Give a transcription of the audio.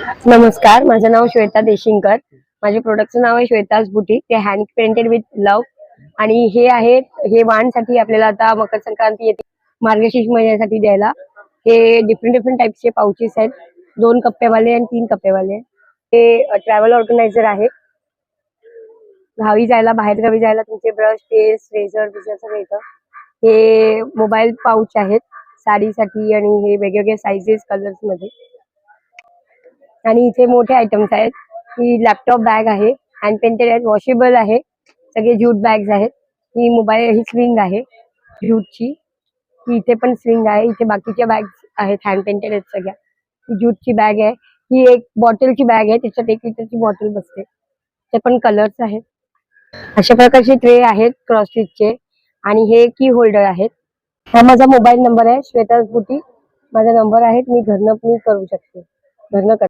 नमस्कार माझं नाव श्वेता देशिंकर माझे प्रोडक्टचं नाव आहे श्वेताज बुटीक ते हँड पेंटेड विथ लव आणि हे आहे हे वाणसाठी आपल्याला आता मकर संक्रांती येते. मार्गशीर्ष महिन्यासाठी द्यायला. हे डिफरंट डिफरंट टाईपचे पाउचेस आहेत. दोन कप्प्यावाले आणि तीन कप्प्यावाले. हे ट्रॅव्हल ऑर्गनायझर आहे. गावी जायला बाहेर गावी जायला तुमचे ब्रश पेस्ट रेझर बिझर सगळं येतं. हे मोबाईल पाऊच आहेत साडीसाठी आणि हे वेगवेगळ्या साईजेस कलर्समध्ये. आणि इथे मोठे आयटम्स आहेत. ही लॅपटॉप बॅग आहे हँड पेंटेड आहेत वॉशेबल आहे. सगळे ज्यूट बॅग्स आहेत. ही मोबाईल ही स्विंग आहे. ज्यूटची ही इथे पण स्विंग आहे. इथे बाकीच्या बॅग्स आहेत. हँड पेंटेड आहेत सगळ्या. ज्यूटची बॅग आहे. ही एक बॉटलची बॅग आहे. त्याच्यात एक लिटरची बॉटल बसते. ते पण कलर्स आहेत. अशा प्रकारचे ट्रे आहेत क्रॉसफिटचे आणि हे की होल्डर आहेत. हा माझा मोबाईल नंबर आहे. श्वेता बुटी माझा नंबर आहे. मी घरनं मी करू शकते. घरनं